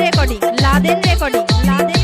recording Laden recording Laden